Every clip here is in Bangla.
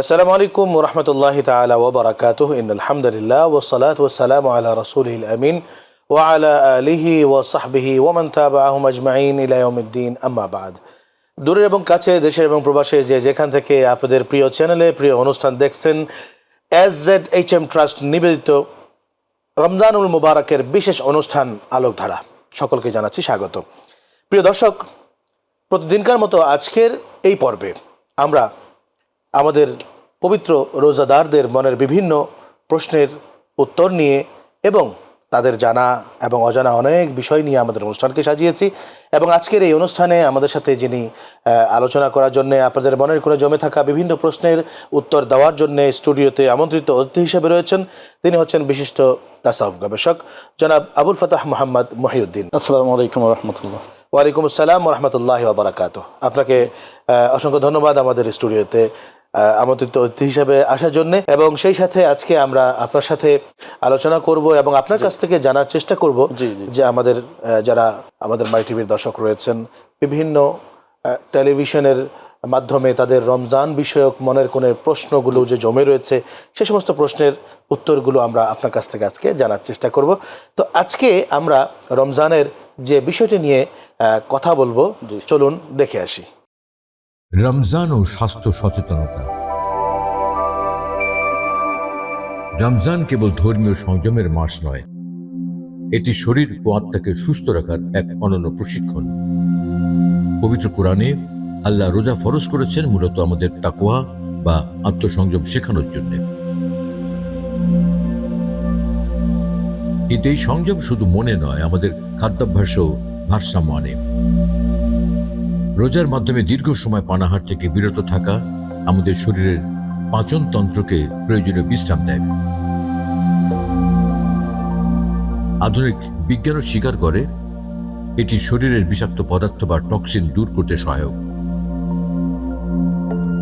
আসসালামু আলাইকুম রহমতুল্লাহ তালা ওবরাকাত আলহামদুলিল্লাহ ওসলাত ওসালাম আল্লাহ রসুল আমিন ওয়ালা আলিহি ও সাহবিহি ও মন্তাব আহম আজমাইন ইলায়মুদ্দিন আম্মাবাদ দূরের এবং কাছে দেশের এবং প্রবাসে যে যেখান থেকে আপনাদের প্রিয় চ্যানেলে প্রিয় অনুষ্ঠান দেখছেন, S Z H M trust নিবেদিত রমজানুল মুবারকের বিশেষ অনুষ্ঠান আলোকধারা। সকলকে জানাচ্ছি স্বাগত। প্রিয় দর্শক, প্রতিদিনকার মতো আজকের এই পর্বে আমরা আমাদের পবিত্র রোজাদারদের মনের বিভিন্ন প্রশ্নের উত্তর নিয়ে এবং তাদের জানা এবং অজানা অনেক বিষয় নিয়ে আমাদের অনুষ্ঠানকে সাজিয়েছি এবং আজকের এই অনুষ্ঠানে আমাদের সাথে যিনি আলোচনা করার জন্য আপনাদের মনের করে জমে থাকা বিভিন্ন প্রশ্নের উত্তর দেওয়ার জন্য স্টুডিওতে আমন্ত্রিত অতিথি হিসেবে রয়েছেন। তিনি হচ্ছেন বিশিষ্ট তাসাউফ গবেষক জনাব আবুল ফাতাহ মোহাম্মদ মহিউদ্দিন। আসসালামু আলাইকুম রহমতুল্লাহ। ওয়ালাইকুম আসসালাম রহমতুল্লাহ বারাকাত আপনাকে অসংখ্য ধন্যবাদ আমাদের স্টুডিওতে আমন্ত্রিত অতিথি হিসাবে আসার জন্য। এবং সেই সাথে আজকে আমরা আপনার সাথে আলোচনা করব এবং আপনার কাছ থেকে জানার চেষ্টা করব। যে আমাদের যারা আমাদের মাই টিভির দর্শক রয়েছেন বিভিন্ন টেলিভিশনের মাধ্যমে তাদের রমজান বিষয়ক মনের কোণে প্রশ্নগুলো যে জমে রয়েছে সে সমস্ত প্রশ্নের উত্তরগুলো আমরা আপনার কাছ থেকে আজকে জানার চেষ্টা করব। তো আজকে আমরা রমজানের যে বিষয়টি নিয়ে কথা বলব। চলুন দেখে আসি। রমজান ও স্বাস্থ্য সচেতনতা। রমজান কেবল ধর্মীয় সংযমের মাস নয়, এটি শরীর ও আত্মাকে সুস্থ রাখার এক অনন্য প্রশিক্ষণ। পবিত্র কোরআনে আল্লাহ রোজা ফরজ করেছেন মূলত আমাদের তাকোয়া বা আত্মসংযম শেখানোর জন্য। কিন্তু এই সংযম শুধু মনে নয়, আমাদের খাদ্যাভ্যাসও ভারসাম্য আনে। রোজার মাধ্যমে দীর্ঘ সময় পানাহার থেকে বিরত থাকা আমাদের শরীরের পাচন তন্ত্রকে প্রয়োজনীয় বিশ্রাম দেয়। আধুনিক বিজ্ঞানও স্বীকার করে, এটি শরীরের বিষাক্ত পদার্থ বা টক্সিন দূর করতে সহায়ক।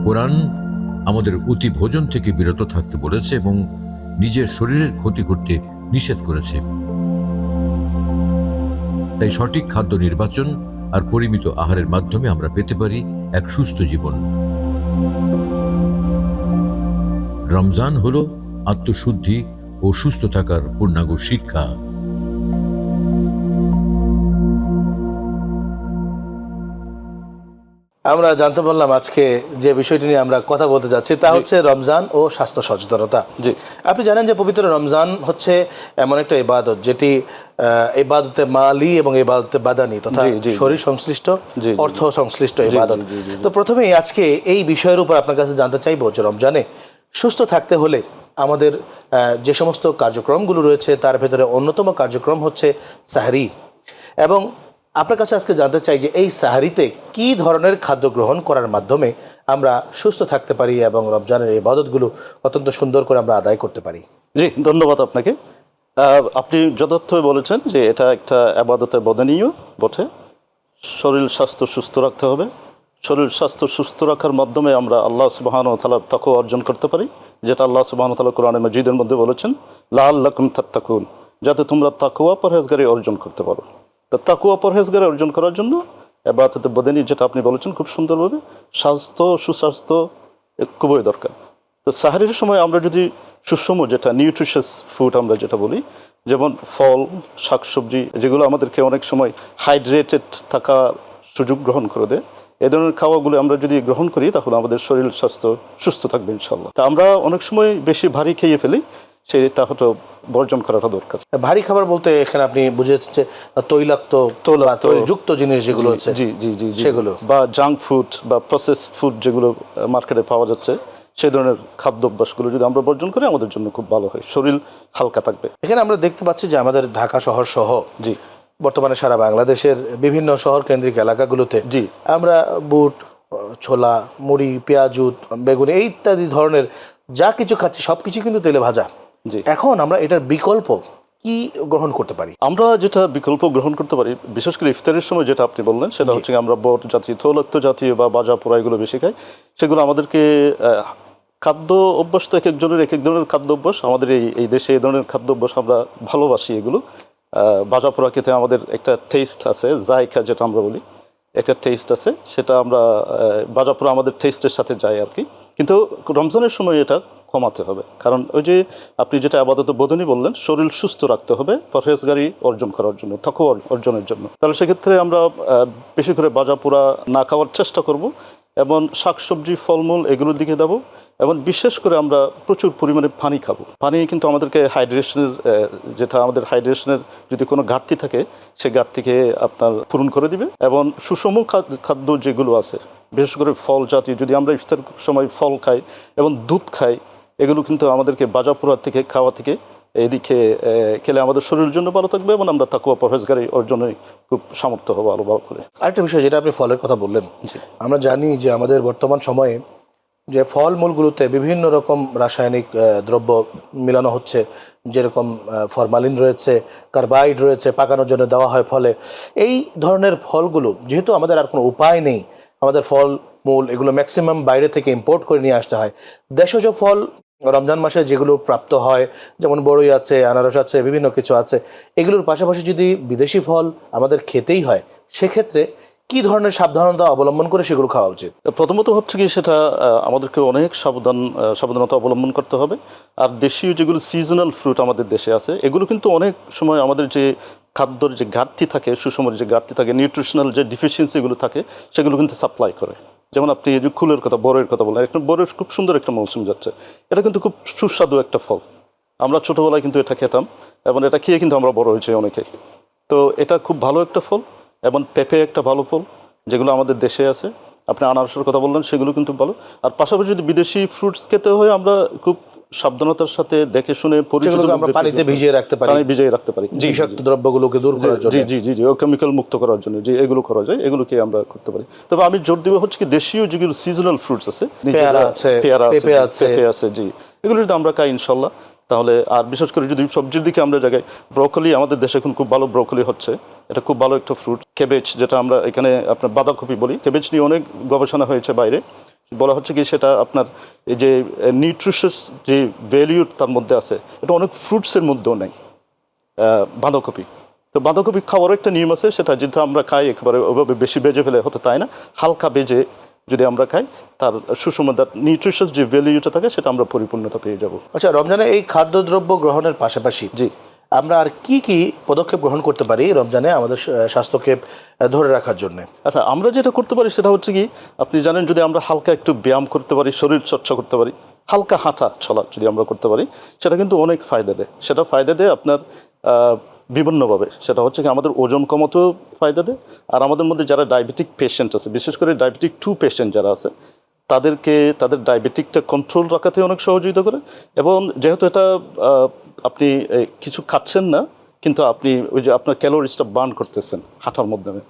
কোরআন আমাদের অতি ভোজন থেকে বিরত থাকতে বলেছে এবং নিজের শরীরের ক্ষতি করতে নিষেধ করেছে। তাই সঠিক খাদ্য নির্বাচন আর পরিমিত আহারের মাধ্যমে আমরা পেতে পারি এক সুস্থ জীবন। রমজান হল আত্মশুদ্ধি ও সুস্থ থাকার পূর্ণাঙ্গ শিক্ষা। আমরা জানতে পারলাম আজকে যে বিষয়টি নিয়ে আমরা কথা বলতে যাচ্ছি তা হচ্ছে রমজান ও স্বাস্থ্য সচেতনতা। আপনি জানেন যে পবিত্র রমজান হচ্ছে এমন একটা ইবাদত যেটি আহ, ইবাদতে মালি এবং ইবাদতে বাদানি তথা। শরীর সংশ্লিষ্ট অর্থ সংশ্লিষ্ট জি। তো প্রথমেই আজকে এই বিষয়ের উপর আপনার কাছে জানতে চাইব যে রমজানে সুস্থ থাকতে হলে আমাদের যে সমস্ত কার্যক্রমগুলো রয়েছে তার ভেতরে অন্যতম কার্যক্রম হচ্ছে সাহারি। এবং আপনার কাছে আজকে জানতে চাই যে এই সাহারিতে কি ধরনের খাদ্য গ্রহণ করার মাধ্যমে আমরা সুস্থ থাকতে পারি এবং রমজানের এই ইবাদতগুলো অত্যন্ত সুন্দর করে আমরা আদায় করতে পারি? জি ধন্যবাদ আপনাকে। আপনি যথার্থই বলেছেন যে এটা একটা আবাদতের বদনীয় বটে। শরীর স্বাস্থ্য সুস্থ রাখতে হবে। শরীর স্বাস্থ্য সুস্থ রাখার মাধ্যমে আমরা আল্লাহ সুবাহান তালার তাকু অর্জন করতে পারি, যেটা আল্লাহ সুবাহান তালা কোরআনে মজিদের মধ্যে বলেছেন লাল লাকুম তাত্তাকুন, যাতে তোমরা তাকুয়া পরহেজগারি অর্জন করতে পারো। তা তাকুয়া পরহেজগারি অর্জন করার জন্য এবাদতে বদনী যেটা আপনি বলেছেন খুব সুন্দরভাবে স্বাস্থ্য, সুস্বাস্থ্য খুবই দরকার। তো সাহারির সময় আমরা যদি সুষম যেটা নিউট্রিশাস ফুড আমরা যেটা বলি যেমন ফল শাকসবজি যেগুলো আমাদেরকে অনেক সময় হাইড্রেটেড থাকা সুযোগ গ্রহণ করে দেয় এ ধরনের খাওয়াগুলো আমরা যদি গ্রহণ করি তাহলে আমাদের শরীর স্বাস্থ্য সুস্থ থাকবে ইনশাল্লাহ তা আমরা অনেক সময় বেশি ভারী খেয়ে ফেলি সেটা হয়তো বর্জন করাটা দরকার ভারী খাবার বলতে এখানে আপনি বুঝেছেন যে তৈলাক্ত তৈলযুক্ত জিনিস যেগুলো আছে জি জি জি জি। সেগুলো। বা জাঙ্ক ফুড বা প্রসেস ফুড যেগুলো মার্কেটে পাওয়া যাচ্ছে সেই ধরনের খাদ্য অভ্যাসগুলো যদি আমরা বর্জন করি আমাদের জন্য খুব ভালো হয়। শরীর হালকা থাকবে। এখানে আমরা দেখতে পাচ্ছি যে আমাদের ঢাকা শহর সহ জি। বর্তমানে সারা বাংলাদেশের বিভিন্ন শহর কেন্দ্রিক এলাকাগুলোতে জি। আমরা বুট ছোলা মুড়ি পেঁয়াজুত বেগুনি এই ইত্যাদি ধরনের যা কিছু খাচ্ছি সব কিছু কিন্তু তেলে ভাজা। জি। এখন আমরা এটার বিকল্প কি গ্রহণ করতে পারি? আমরা যেটা বিকল্প গ্রহণ করতে পারি বিশেষ করে ইফতারের সময় যেটা আপনি বললেন সেটা হচ্ছে আমরা বট জাতীয় তৈলাক্ত জাতীয় বা বাজা পোড়া এগুলো বেশি খাই। সেগুলো আমাদেরকে খাদ্য অভ্যাস তো এক একজনের এক এক ধরনের খাদ্য অভ্যাস। আমাদের এই এই দেশে এই ধরনের খাদ্য অভ্যাস আমরা ভালোবাসি এগুলো। ভাজা পোড়া খেতে আমাদের একটা টেস্ট আছে জায়কা যেটা আমরা বলি। একটা টেস্ট আছে সেটা আমরা আহ, বাজাপুরা আমাদের টেস্টের সাথে যাই আর কি। কিন্তু রমজানের সময় এটা কমাতে হবে। কারণ ওই যে আপনি যেটা আপাতত বোধনী বললেন শরীর সুস্থ রাখতে হবে পরহেজগারি অর্জন করার জন্য থাকো অর্জনের জন্য। তাহলে সেক্ষেত্রে আমরা বেশি করে বাজাপুরা না খাওয়ার চেষ্টা করব এবং শাকসবজি ফলমূল এগুলোর দিকে দেবো এবং বিশেষ করে আমরা প্রচুর পরিমাণে পানি খাব পানি কিন্তু আমাদেরকে হাইড্রেশনের যেটা আমাদের হাইড্রেশনের যদি কোনো ঘাটতি থাকে সেই ঘাটতিকে আপনার পূরণ করে দিবে এবং সুষম খাদ- খাদ্য যেগুলো আছে বিশেষ করে ফল জাতীয় যদি আমরা ইফতার সময় ফল খাই এবং দুধ খাই এগুলো কিন্তু আমাদেরকে বাজাপুরার থেকে খাওয়া থেকে এদিকে খেলে আমাদের শরীরের জন্য ভালো থাকবে এবং আমরা তাকুয়া পরহেজগারি অর্জনে খুব সামর্থ্য হব আরও ভালো করে আরেকটা বিষয় যেটা আপনি ফলের কথা বললেন। আমরা জানি যে আমাদের বর্তমান সময়ে যে ফলমূলগুলোতে বিভিন্ন রকম রাসায়নিক দ্রব্য মিলানো হচ্ছে, যেরকম ফরমালিন রয়েছে, কার্বাইড রয়েছে, পাকানোর জন্য দেওয়া হয় ফলে। এই ধরনের ফলগুলো, যেহেতু আমাদের আর কোনো উপায় নেই, আমাদের ফল মূল এগুলো ম্যাক্সিমাম বাইরে থেকে ইম্পোর্ট করে নিয়ে আসতে হয়। দেশজ ফল রমজান মাসে যেগুলো প্রাপ্ত হয়, যেমন বড়ই আছে, আনারস আছে, বিভিন্ন কিছু আছে, এগুলোর পাশাপাশি যদি বিদেশি ফল আমাদের খেতেই হয়, সেক্ষেত্রে কি ধরনের সাবধানতা অবলম্বন করে সেগুলো খাওয়া উচিত? প্রথমত হচ্ছে কি সেটা আমাদেরকে অনেক সাবধান সাবধানতা অবলম্বন করতে হবে। আর দেশীয় যেগুলো সিজনাল ফ্রুট আমাদের দেশে আছে, এগুলো কিন্তু অনেক সময় আমাদের যে খাদ্যর যে ঘাটতি থাকে, সুষমের যে ঘাটতি থাকে নিউট্রিশনাল যে ডিফিসিয়েন্সিগুলো থাকে, সেগুলো কিন্তু সাপ্লাই করে। যেমন আপনি এই যে কুলের কথা, বরের কথা বলেন একটা বরের খুব সুন্দর একটা মৌসুম যাচ্ছে। এটা কিন্তু খুব সুস্বাদু একটা ফল। আমরা ছোটোবেলায় কিন্তু এটা খেতাম, এবং এটা খেয়ে কিন্তু আমরা বড় হয়েছি অনেকে তো এটা খুব ভালো একটা ফল। এবং পেঁপে একটা ভালো ফল যেগুলো আমাদের দেশে আছে। আপনি আনারসের কথা বললেন সেগুলো কিন্তু ভালো। আর পাশাপাশি যদি বিদেশি ফ্রুটস খেতে হয় আমরা খুব সাবধানতার সাথে দেখে শুনে পরিচিত আমরা পানিতে ভিজিয়ে রাখতে পারি। পানি ভিজিয়ে রাখতে পারি। জি বিষাক্ত দ্রব্যগুলোকে দূর করার জন্য। জি জি জি জি ও কেমিক্যাল মুক্ত করার জন্য। যে এগুলো করা যায় এগুলোকে আমরা করতে পারি। তবে আমি জোর দিব হচ্ছে কি দেশীয় যেগুলো সিজনাল ফ্রুটস আছে পেয়ারা আছে, পেয়ারা আছে। পেঁপে আছে জি। এগুলো যদি আমরা খাই ইনশাল্লাহ। তাহলে, আর বিশেষ করে যদি সবজির দিকে আমরা জায়গায় ব্রোকলি আমাদের দেশে এখন খুব ভালো ব্রোকলি হচ্ছে। এটা খুব ভালো একটা ফ্রুট। কেবেজ যেটা আমরা এখানে আপনার বাঁধাকপি বলি। কেবেজ নিয়ে অনেক গবেষণা হয়েছে বাইরে। বলা হচ্ছে কি সেটা আপনার এই যে নিউট্রিশাস যে ভ্যালিউ তার মধ্যে আছে, এটা অনেক ফ্রুটসের মধ্যেও নেই বাঁধাকপি। তো বাঁধাকপি খাওয়ারও একটা নিয়ম আছে, সেটা যেটা আমরা খাই একেবারে ওভাবে বেশি বেজে ফেলে হতে তাই না? হালকা বেজে যদি আমরা খাই তার সুষম নিউট্রিশাস যে ভ্যালিউটা থাকে সেটা আমরা পরিপূর্ণতা পেয়ে যাব। আচ্ছা রমজানে এই খাদ্যদ্রব্য গ্রহণের পাশাপাশি জি। আমরা আর কি কি পদক্ষেপ গ্রহণ করতে পারি রমজানে আমাদের স্বাস্থ্যকে ধরে রাখার জন্য? আচ্ছা আমরা যেটা করতে পারি সেটা হচ্ছে কি আপনি জানেন যদি আমরা হালকা একটু ব্যায়াম করতে পারি শরীর চর্চা করতে পারি হালকা হাঁটা চলা যদি আমরা করতে পারি সেটা কিন্তু অনেক ফায়দা দেয়। সেটা ফায়দা দেয় আপনার বিভিন্নভাবে। সেটা হচ্ছে কি আমাদের ওজন কমাতেও ফায়দা দেয়, আর আমাদের মধ্যে যারা ডায়াবেটিক পেশেন্ট আছে, বিশেষ করে ডায়াবেটিক টু পেশেন্ট যারা আছে, তাদেরকে, তাদের ডায়াবেটিকটা কন্ট্রোল রাখাতে অনেক সহযোগিতা করে। এবং যেহেতু এটা আপনি কিছু খাচ্ছেন না, কিন্তু আপনি ওই যে আপনার ক্যালোরিজটা বার্ন করতেছেন হাঁটার মাধ্যমে,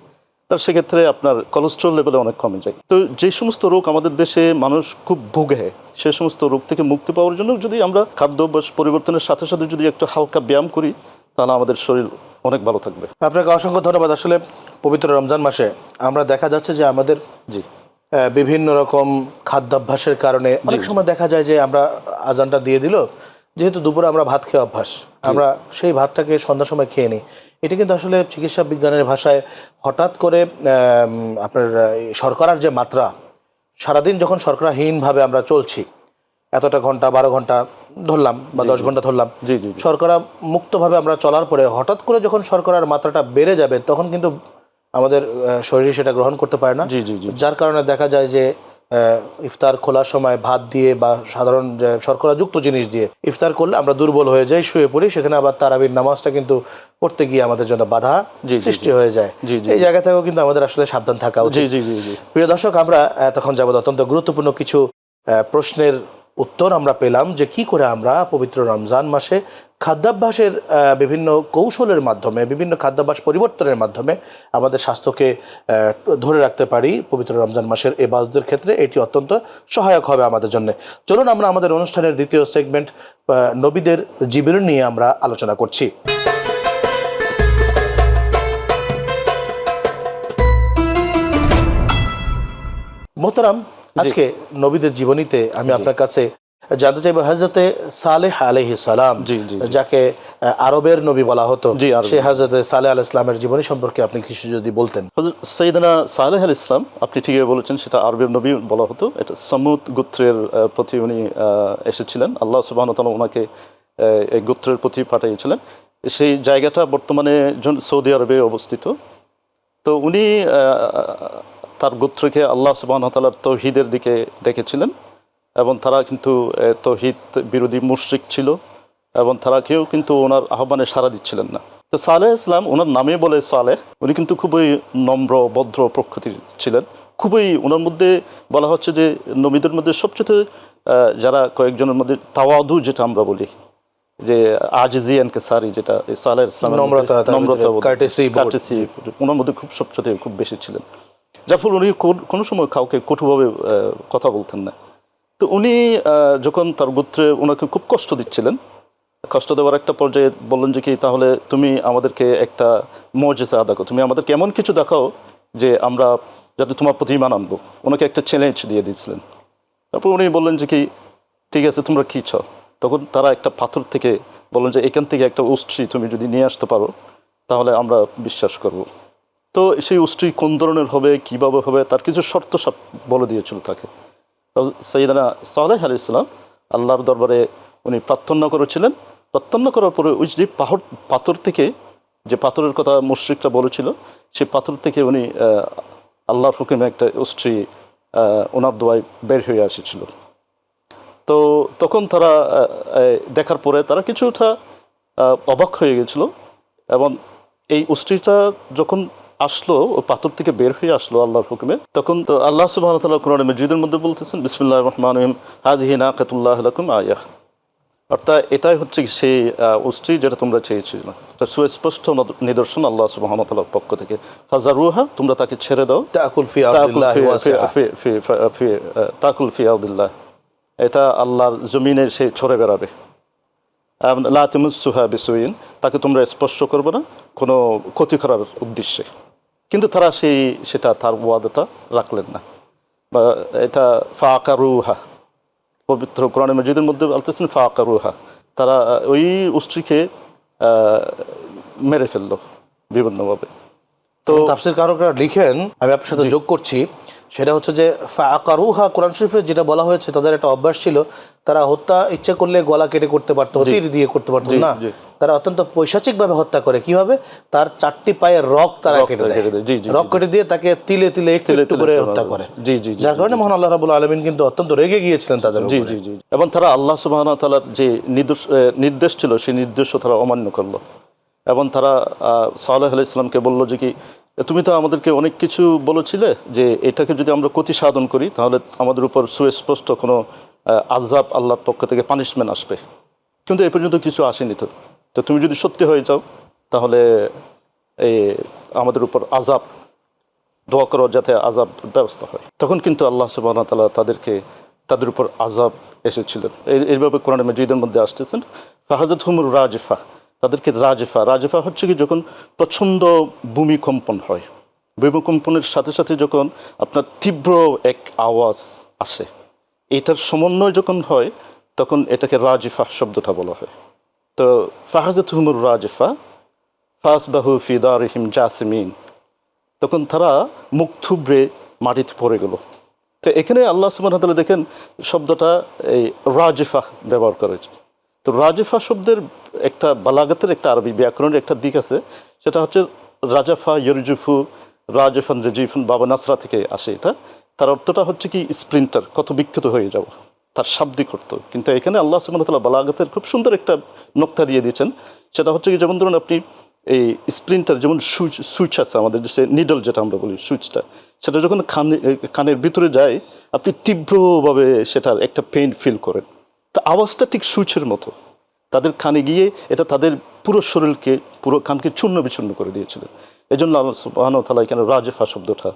তার সেক্ষেত্রে আপনার কোলেস্ট্রল লেভেলে অনেক কমে যায়। তো যে সমস্ত রোগ আমাদের দেশে মানুষ খুব ভুগে, সে সমস্ত রোগ থেকে মুক্তি পাওয়ার জন্য যদি আমরা খাদ্যাভ্যাস পরিবর্তনের সাথে সাথে যদি একটু হালকা ব্যায়াম করি তাহলে আমাদের শরীর অনেক ভালো থাকবে। আপনাকে অসংখ্য ধন্যবাদ। আসলে পবিত্র রমজান মাসে আমরা দেখা যাচ্ছে যে আমাদের জি। বিভিন্ন রকম খাদ্যাভ্যাসের কারণে অনেক সময় দেখা যায় যে আমরা আজানটা দিয়ে দিল যেহেতু দুপুরে আমরা ভাত খেয়ে অভ্যাস আমরা সেই ভাতটাকে সন্ধ্যার সময় খেয়ে নিই। এটা কিন্তু আসলে চিকিৎসা বিজ্ঞানের ভাষায় হঠাৎ করে আপনার শর্করার যে মাত্রা সারাদিন যখন শর্করাহীনভাবে আমরা চলছি এতটা ঘণ্টা বারো ঘণ্টা ধরলাম বা দশ ঘণ্টা ধরলাম। জি জি জি। শর্করা মুক্তভাবে আমরা চলার পরে হঠাৎ করে যখন শর্করার মাত্রাটা বেড়ে যাবে তখন কিন্তু আমাদের শরীর সেটা গ্রহণ করতে পারে না। জি জি জি। যার কারণে দেখা যায় যে ইফতার খোলার সময় ভাত দিয়ে বা সাধারণ শর্করাযুক্ত জিনিস দিয়ে ইফতার করলে আমরা দুর্বল হয়ে যাই শুয়ে পড়ি সেখানে আবার তারাবির নামাজটা কিন্তু পড়তে গিয়ে আমাদের জন্য বাধা সৃষ্টি হয়ে যায়। এই জায়গা থেকেও কিন্তু আমাদের আসলে সাবধান থাকা উচিত। জি জি জি। প্রিয় দর্শক আমরা এতক্ষণ যাব অত্যন্ত গুরুত্বপূর্ণ কিছু প্রশ্নের উত্তর আমরা পেলাম যে কি করে আমরা পবিত্র রমজান মাসে খাদ্যাভ্যাসের বিভিন্ন কৌশলের মাধ্যমে, বিভিন্ন খাদ্যাভ্যাস পরিবর্তনের মাধ্যমে আমাদের স্বাস্থ্যকে ধরে রাখতে পারি পবিত্র রমজান মাসের এ এবাদতের ক্ষেত্রে। এটি অত্যন্ত সহায়ক হবে আমাদের জন্য। চলুন আমরা আমাদের অনুষ্ঠানের দ্বিতীয় সেগমেন্ট নবীদের জীবনী নিয়ে আমরা আলোচনা করছি। মোহতারাম আজকে নবীদের জীবনীতে আমি আপনার কাছে জানতে চাইব হজরতে সালেহ আলহি সালাম। যাকে আরবের নবী বলা হতো। সেই হজরতে সালেহ আল ইসলামের জীবনী সম্পর্কে আপনি কিছু যদি বলতেন। সৈয়দনা সালেহ আল ইসলাম আপনি ঠিকই বলেছেন সেটা আরবের নবী বলা হতো। এটা সমুদ গোত্রের প্রতি উনি আহ, এসেছিলেন। আল্লাহ সুবাহ তালা ওনাকে এই গোত্রের প্রতি পাঠিয়েছিলেন। সেই জায়গাটা বর্তমানে সৌদি আরবে অবস্থিত। তো উনি আহ, তার গোত্রকে আল্লাহ সুবাহ তালার তৌহিদের দিকে ডেকেছিলেন এবং তারা কিন্তু তৌহিদ বিরোধী মুশ্রিক ছিল এবং তারা কেউ কিন্তু ওনার আহ্বানে সাড়া দিচ্ছিলেন না। তো সালেহ ইসলাম ওনার নামে বলে সালেহ উনি কিন্তু খুবই নম্র ভদ্র প্রকৃতির ছিলেন। খুবই ওনার মধ্যে বলা হচ্ছে যে নবীদের মধ্যে সবচেয়ে আহ, যারা কয়েকজনের মধ্যে তাওয়াদু যেটা আমরা বলি যে আজিজি সারি যেটা সালেহ নম্রতা, নম্রতা courtesy ওনার মধ্যে খুব সবচেয়ে খুব বেশি ছিলেন। যার ফলে উনি কোন- সময় কাউকে আহ, কথা বলতেন না। তো উনি যখন তার গোত্রে ওনাকে খুব কষ্ট দিচ্ছিলেন কষ্ট দেওয়ার একটা পর্যায়ে বললেন যে কি তাহলে তুমি আমাদেরকে একটা আদা করো। তুমি আমাদেরকে এমন কিছু দেখাও যে আমরা যাতে তোমার প্রতি ইমান আনব। ওনাকে একটা চ্যালেঞ্জ দিয়ে দিয়েছিলেন। তারপর উনি বললেন যে কি ঠিক আছে তোমরা কী চাও? তখন তারা একটা পাথর থেকে বললেন যে এখান থেকে একটা উষ্ট্রি তুমি যদি নিয়ে আসতে পারো তাহলে আমরা বিশ্বাস করব। তো সেই উষ্ট্রি কোন ধরনের হবে, কীভাবে হবে, তার কিছু শর্ত বলে দিয়েছিল তাকে। তো সৈয়দানা সালেহ আলি ইসলাম আল্লাহর দরবারে উনি প্রার্থনা করেছিলেন। প্রার্থনা করার পরে ওই যে পাহর পাথর থেকে যে পাথরের কথা মুশ্রিকটা বলেছিল, সেই পাথর থেকে উনি আল্লাহর হুকুমে একটা উষ্ট্রি ওনার দোয়ায় বের হয়ে এসেছিল তো তখন তারা দেখার পরে তারা কিছুটা অবাক হয়ে গেছিল এবং এই উষ্ট্রিটা যখন আসলো ও পাথর থেকে বের হয়ে আসলো আল্লাহর হুকুমে। তখন তো আল্লাহ সুবাহ তাল্লাহ কোরআন মসজিদের মধ্যে বলতেছেন বিসমুল্লাহ রহমান রহিম হাজহি না কাতুল্লাহ আলকুম আয়াহ অর্থাৎ এটাই হচ্ছে সেই আহ, উষ্ট্রি যেটা তোমরা চেয়েছিল। এটা সুস্পষ্ট নিদর্শন আল্লাহ সুবাহ তাল্লাহর পক্ষ থেকে। ফাজারুহা তোমরা তাকে ছেড়ে দাও। তাকুল তাকুল আব্দুল্লাহ ফি- ওয়াসিআ। ফি- ফি- ফি- ফি- আহ, তাকুল ফি আউদিল্লাহ এটা আল্লাহর জমিনে সে ছড়ে বেড়াবে। লাতিমুসুহা বিসুইন তাকে তোমরা স্পর্শ করবে না কোনো ক্ষতি করার উদ্দেশ্যে। কিন্তু তারা সেই সেটা তার ওয়াদটা রাখলেন না। বা এটা ফাকারুহা পবিত্র কোরআন মসজিদের মধ্যে বলতেছেন ফাকারুহা। তারা ওই উষ্ট্রিকে মেরে ফেলল বিভিন্নভাবে তো তাফসির কারকরা লিখেন আমি আপনার সাথে যোগ করছি সেটা হচ্ছে যে ফাকারুহা কোরআন শরীফে যেটা বলা হয়েছে তাদের একটা অভ্যাস ছিল তারা হত্যা ইচ্ছে করলে গলা কেটে করতে পারতো তীর দিয়ে করতে পারতো না? তারা অত্যন্ত পৈশাচিক ভাবে হত্যা করে। কীভাবে? তার চারটি পায়ের রক তারা কেটে দেয়। রক কেটে দিয়ে তাকে তিলে তিলে একটু একটু করে হত্যা করে জি, জি, যার কারণে মহান আল্লাহ রাবুল আলমিন কিন্তু অত্যন্ত রেগে গিয়েছিলেন তাদের জি জি জি। এবং তারা আল্লাহ সুবাহ তালার যে নির্দেশ নির্দেশ ছিল সেই নির্দেশও তারা অমান্য করল। এবং তারা সাল্লাহ আলাই ইসলামকে বলল যে কি তুমি তো আমাদেরকে অনেক কিছু বলেছিলে যে এটাকে যদি আমরা ক্ষতি সাধন করি, তাহলে আমাদের উপর সুস্পষ্ট কোনো আজাব আল্লাহর পক্ষ থেকে পানিশমেন্ট আসবে। কিন্তু এ পর্যন্ত কিছু আসেনি তো। তো তুমি যদি সত্যি হয়ে যাও, তাহলে এই আমাদের উপর আজাব দোয়া করো যাতে আজাব ব্যবস্থা হয়। তখন কিন্তু আল্লাহ সুবাহ তালা তাদেরকে, তাদের উপর আজাব এসেছিলেন এই এইভাবে কোরআন মজিদের মধ্যে আসতেছেন ফাহাজত হুমুর রাজফা। তাদেরকে রাজেফা রাজেফা হচ্ছে কি যখন প্রচণ্ড ভূমিকম্পন হয়, ভূমিকম্পনের সাথে সাথে যখন আপনার তীব্র এক আওয়াজ আসে, এটার সমন্বয় যখন হয়, তখন এটাকে রাজিফা শব্দটা বলা হয়। তো ফাহাজত হুমুর রাজফা ফাস বাহু ফিদারিহিম জাসমিন, তখন তারা মুখ থুবড়ে মাটিতে পড়ে গেল। তো এখানে আল্লাহ সুবাহ দেখেন শব্দটা এই রাজিফা ব্যবহার করেছে। তো রাজিফা শব্দের একটা বালাগাতের একটা আরবি ব্যাকরণের একটা দিক আছে, সেটা হচ্ছে রাজাফা ইয়রজুফু রাজফান রেজিফান বাবা নাসরা থেকে আসে এটা। তার অর্থটা হচ্ছে কি স্প্রিন্টার, কত বিক্ষত হয়ে যাওয়া। তার শাব্দিক অর্থ। কিন্তু এখানে আল্লাহ সুবাহতাল্লাহ বালাগাতের খুব সুন্দর একটা নক্তা দিয়ে দিয়েছেন। সেটা হচ্ছে কি যেমন ধরুন আপনি এই স্প্রিন্টার, যেমন সুইচ সুইচ আছে আমাদের যে নিডল যেটা আমরা বলি সুইচটা সেটা যখন কানে কানের ভিতরে যায়, আপনি তীব্রভাবে সেটার একটা পেইন ফিল করেন। তো আওয়াজটা ঠিক সুইচের মতো। তাদের কানে গিয়ে এটা তাদের পুরো শরীরকে পুরো কানকে চূর্ণ বিচূর্ণ করে দিয়েছিলেন এই জন্য আল্লাহ সুবাহন তালা এখানে রাজেফা শব্দটা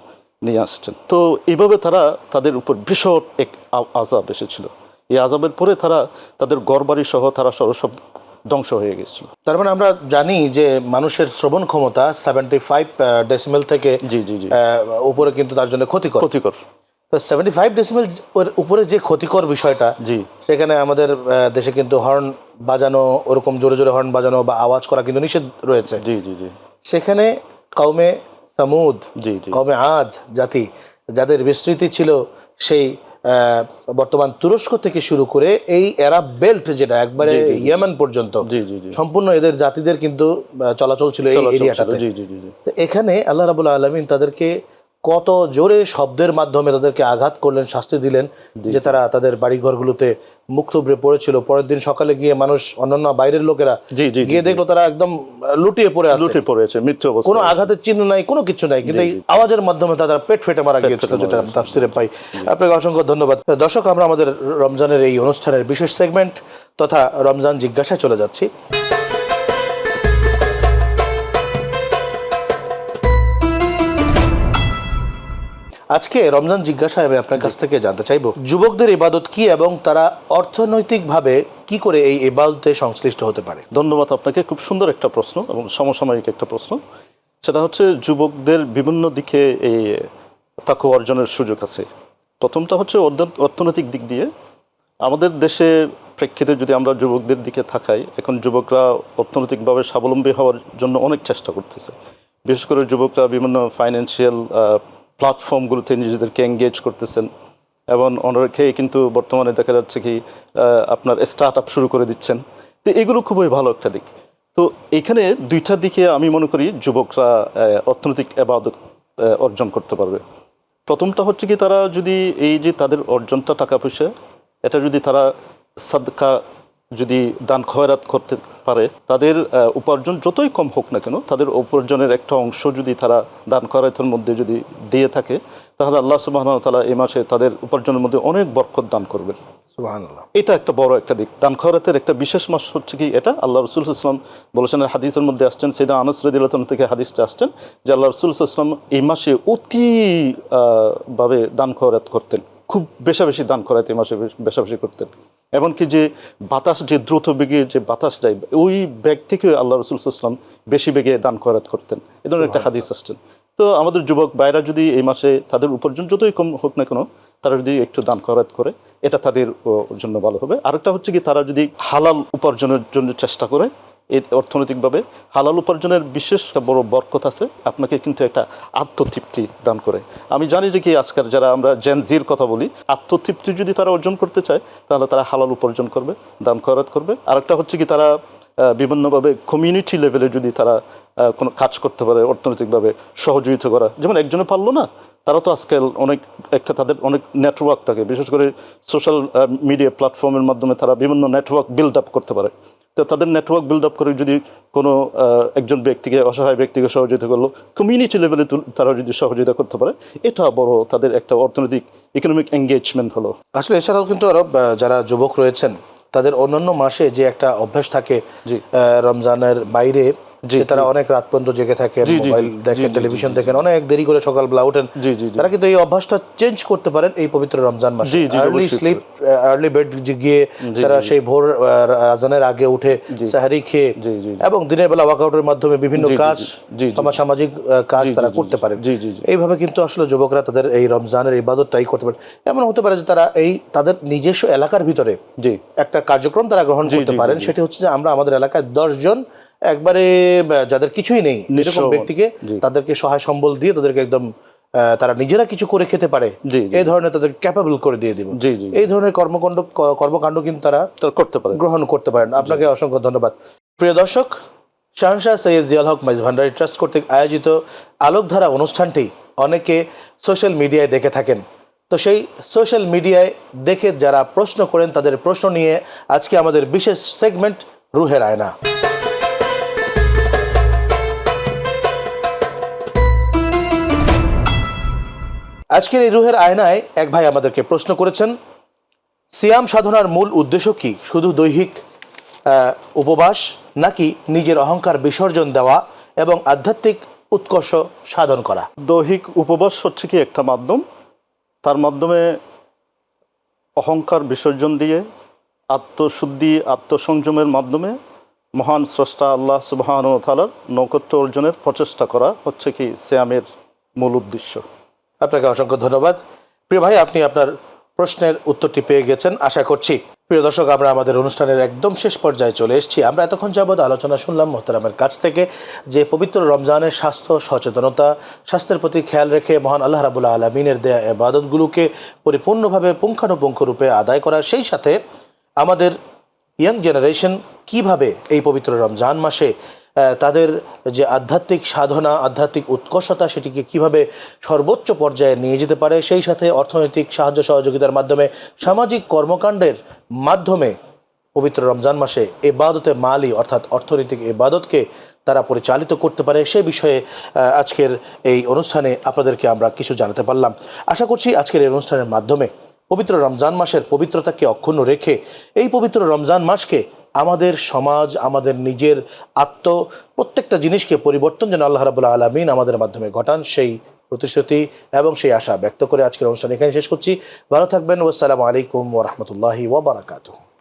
নিয়ে আসছেন। তো এইভাবে তারা তাদের উপর বৃষৎ এক আজাব এসেছিল। এই আজাবের পরে তারা তাদের গড়বাড়ি সহ তারা সব সব ধ্বংস হয়ে গেছিল। তার মানে আমরা জানি যে মানুষের শ্রবণ ক্ষমতা সেভেন্টি ফাইভ ডেসিমেল থেকে জি জি জি। উপরে কিন্তু তার জন্য ক্ষতিকর। ক্ষতিকর। তো সেভেন্টি ফাইভ ডেসিমেল উপরে যে ক্ষতিকর বিষয়টা জি। সেখানে আমাদের দেশে কিন্তু হর্ন বাজানো ওরকম জোরে জোরে হর্ন বাজানো বা আওয়াজ করা কিন্তু নিষেধ রয়েছে। জি জি জি। সেখানে কৌমে সামুদ জি জি। কমে আজ জাতি যাদের বিস্তৃতি ছিল সেই বর্তমান তুরস্ক থেকে শুরু করে এই এরাব বেল্ট যেটা একবারে ইয়েমেন পর্যন্ত জি জি জি। সম্পূর্ণ এদের জাতিদের কিন্তু চলাচল ছিল এই এরিয়াটাতে। এখানে আল্লাহ রাবুল আলমিন তাদেরকে কত জোরে শব্দের মাধ্যমে তাদেরকে আঘাত করলেন শাস্তি দিলেন যে তারা তাদের বাড়িঘরগুলোতে মুখ থুবড়ে পড়েছিল। পরের দিন সকালে গিয়ে মানুষ অন্যান্য বাইরের লোকেরা গিয়ে দেখল তারা একদম লুটিয়ে পড়ে আছে। লুটে পড়েছে মৃত্যু কোনো আঘাতের চিহ্ন নাই কোনো কিছু নাই কিন্তু এই আওয়াজের মাধ্যমে তারা পেট ফেটে মারা গিয়েছিল যেটা তাফসিরে পাই। আপনাকে অসংখ্য ধন্যবাদ। দর্শক আমরা আমাদের রমজানের এই অনুষ্ঠানের বিশেষ সেগমেন্ট তথা রমজান জিজ্ঞাসায় চলে যাচ্ছি। আজকে রমজান জিজ্ঞাসায় আমি আপনার কাছ থেকে জানতে চাইব যুবকদের ইবাদত কি এবং তারা অর্থনৈতিকভাবে কি করে এই ইবাদতে সংশ্লিষ্ট হতে পারে? ধন্যবাদ আপনাকে খুব সুন্দর একটা প্রশ্ন এবং সমসাময়িক একটা প্রশ্ন। সেটা হচ্ছে যুবকদের বিভিন্ন দিকে এই তাকে অর্জনের সুযোগ আছে। প্রথমটা হচ্ছে অর্থনৈতিক দিক দিয়ে। আমাদের দেশে প্রেক্ষিতে যদি আমরা যুবকদের দিকে থাকাই এখন যুবকরা অর্থনৈতিকভাবে স্বাবলম্বী হওয়ার জন্য অনেক চেষ্টা করতেছে। বিশেষ করে যুবকরা বিভিন্ন ফাইন্যান্সিয়াল প্ল্যাটফর্মগুলোতে নিজেদেরকে এঙ্গেজ করতেছেন। এবং অনেকেই কিন্তু বর্তমানে দেখা যাচ্ছে কি আপনার স্টার্ট আপ শুরু করে দিচ্ছেন। তো এগুলো খুবই ভালো একটা দিক। তো এখানে দুইটা দিকে আমি মনে করি যুবকরা অর্থনৈতিক আবাদত অর্জন করতে পারবে। প্রথমটা হচ্ছে কি, তারা যদি এই যে তাদের অর্জনটা টাকা পয়সা, এটা যদি তারা সাদকা যদি দান খয়রাত করতে পারে তাদের উপার্জন যতই কম হোক না কেন তাদের উপার্জনের একটা অংশ যদি তারা দান খয়রাতের মধ্যে যদি দিয়ে থাকে তাহলে আল্লাহ সুবাহ তালা এই মাসে তাদের উপার্জনের মধ্যে অনেক বরকত দান করবেন। এটা একটা বড় একটা দিক। দান খয়রাতের একটা বিশেষ মাস হচ্ছে কি এটা? আল্লাহ রসুল ইসলাম বলেছেন হাদিসের মধ্যে আসছেন সেটা আনস রদিল্লাহ থেকে হাদিসটা আসছেন যে আল্লাহ রসুল ইসলাম এই মাসে অতি ভাবে দান খয়রাত করতেন। খুব বেশা বেশি দান খয়রাত এই মাসে বেশ- বেশা বেশি করতেন। এমনকি যে বাতাস যে দ্রুত বেগে যে বাতাস দেয় ওই ব্যাগ থেকে আল্লাহ রসুল ইসলাম বেশি বেগে দান করাত করতেন। এ ধরনের একটা হাদিস আসছেন। তো আমাদের যুবক বাইরা যদি এই মাসে তাদের উপার্জন যতই কম হোক না কেন তারা যদি একটু দান করাত করে এটা তাদের জন্য ভালো হবে। আরেকটা হচ্ছে কি তারা যদি হালাল উপার্জনের জন্য চেষ্টা করে এই অর্থনৈতিকভাবে হালাল উপার্জনের বিশেষ বড় বরকত আছে, আপনাকে কিন্তু একটা আত্মতৃপ্তি দান করে। আমি জানি যে কি আজকাল যারা আমরা জেনজির কথা বলি, আত্মতৃপ্তি যদি তারা অর্জন করতে চায়, তাহলে তারা হালাল উপার্জন করবে, দান খরচ করবে। আরেকটা হচ্ছে কি তারা বিভিন্নভাবে কমিউনিটি লেভেলে যদি তারা কোনো কাজ করতে পারে, অর্থনৈতিকভাবে সহযোগিতা করা। যেমন একজনে পারল না, তারা তো আজকাল অনেক, একটা তাদের অনেক নেটওয়ার্ক থাকে। বিশেষ করে সোশ্যাল মিডিয়া প্ল্যাটফর্মের মাধ্যমে তারা বিভিন্ন নেটওয়ার্ক বিল্ড আপ করতে পারে। তো তাদের নেটওয়ার্ক বিল্ড আপ করে যদি কোনো একজন ব্যক্তিকে অসহায় ব্যক্তিকে সহযোগিতা করল কমিউনিটি লেভেলে তারা যদি সহযোগিতা করতে পারে এটা বড় তাদের একটা অর্থনৈতিক ইকোনমিক এঙ্গেজমেন্ট হলো আসলে এছাড়াও কিন্তু আরও যারা যুবক রয়েছেন তাদের অন্যান্য মাসে যে একটা অভ্যাস থাকে। রমজানের বাইরে তারা অনেক রাত পর্যন্ত জেগে থাকেন জি, মোবাইল দেখেন টেলিভিশন দেখেন অনেক দেরি করে সকালবেলা ওঠেন তারা কিন্তু এই অভ্যাসটা চেঞ্জ করতে পারেন এই পবিত্র রমজান মাসে আর্লি স্লিপ আর্লি বেড গিয়ে তারা সেই ভোর আহ, আজানের আগে উঠে সাহারি খেয়ে। এবং দিনের বেলা ওয়ার্কআউটের মাধ্যমে বিভিন্ন কাজ সামাজিক কাজ তারা করতে পারেন। এইভাবে কিন্তু আসলে যুবকরা তাদের এই রমজানের ইবাদতটাই করতে পারে এমন হতে পারে যে তারা এই তাদের নিজস্ব এলাকার ভিতরে একটা কার্যক্রম তারা গ্রহণ করতে পারেন। সেটি হচ্ছে যে আমরা আমাদের এলাকায় দশজন একবারে যাদের কিছুই নেই এরকম ব্যক্তিকে তাদেরকে সহায় সম্বল দিয়ে তাদেরকে একদম তারা নিজেরা কিছু করে খেতে পারে। এই ধরনের তাদের ক্যাপাবল করে দিয়ে দিব। এই ধরনের কর্মকাণ্ড কর্মকাণ্ড কিন্তু তারা তারা করতে পারে। গ্রহণ করতে পারেন। আপনাকে অসংখ্য ধন্যবাদ। প্রিয় দর্শক শাহনশাহ সৈয়দ জিয়াল হক মাইজ ভান্ডারি ট্রাস্ট কর্তৃক আয়োজিত আলোকধারা অনুষ্ঠানটি অনেকে সোশ্যাল মিডিয়ায় দেখে থাকেন। তো সেই সোশ্যাল মিডিয়ায় দেখে যারা প্রশ্ন করেন তাদের প্রশ্ন নিয়ে আজকে আমাদের বিশেষ সেগমেন্ট রুহের আয়না। আজকের এই রুহের আয়নায় এক ভাই আমাদেরকে প্রশ্ন করেছেন, সিয়াম সাধনার মূল উদ্দেশ্য কি? শুধু দৈহিক উপবাস নাকি নিজের অহংকার বিসর্জন দেওয়া এবং আধ্যাত্মিক উৎকর্ষ সাধন করা? দৈহিক উপবাস হচ্ছে কি একটা মাধ্যম? তার মাধ্যমে অহংকার বিসর্জন দিয়ে, আত্মশুদ্ধি, আত্মসংযমের মাধ্যমে মহান স্রষ্টা আল্লাহ সুবাহান তালার নৈকট্য অর্জনের প্রচেষ্টা করা হচ্ছে কি শ্যামের মূল উদ্দেশ্য? আপনাকে অসংখ্য ধন্যবাদ। প্রিয় ভাই, আপনি আপনার প্রশ্নের উত্তরটি পেয়ে গেছেন, আশা করছি। প্রিয় দর্শক, আমরা আমাদের অনুষ্ঠানের একদম শেষ পর্যায়ে চলে এসেছি। আমরা এতক্ষণ যাবৎ আলোচনা শুনলাম মোহতারামের কাছ থেকে যে পবিত্র রমজানের স্বাস্থ্য, সচেতনতা, স্বাস্থ্যের প্রতি খেয়াল রেখে মহান আল্লাহ রাবুল্লাহ আলমিনের দেয়া এবাদতগুলোকে পরিপূর্ণভাবে পুঙ্খানুপুঙ্খ রূপে আদায় করা, সেই সাথে আমাদের ইয়াং জেনারেশন কীভাবে এই পবিত্র রমজান মাসে তাদের যে আধ্যাত্মিক সাধনা, আধ্যাত্মিক উৎকর্ষতা সেটিকে কীভাবে সর্বোচ্চ পর্যায়ে নিয়ে যেতে পারে, সেই সাথে অর্থনৈতিক সাহায্য সহযোগিতার মাধ্যমে, সামাজিক কর্মকাণ্ডের মাধ্যমে পবিত্র রমজান মাসে এবাদতে মালি অর্থাৎ অর্থনৈতিক এবাদতকে তারা পরিচালিত করতে পারে, সে বিষয়ে আজকের এই অনুষ্ঠানে আপনাদেরকে আমরা কিছু জানাতে পারলাম। আশা করছি আজকের এই অনুষ্ঠানের মাধ্যমে পবিত্র রমজান মাসের পবিত্রতাকে অক্ষুণ্ণ রেখে, এই পবিত্র রমজান মাসকে আমাদের সমাজ, আমাদের নিজের আত্ম, প্রত্যেকটা জিনিসকে পরিবর্তন যেন আল্লাহ রাবুল্লাহ আলমিন আমাদের মাধ্যমে ঘটান, সেই প্রতিশ্রুতি এবং সেই আশা ব্যক্ত করে আজকের অনুষ্ঠান এখানে শেষ করছি। ভালো থাকবেন ওসালামু আলাইকুম ওরহমতুল্লাহি ওবরাকাতুহ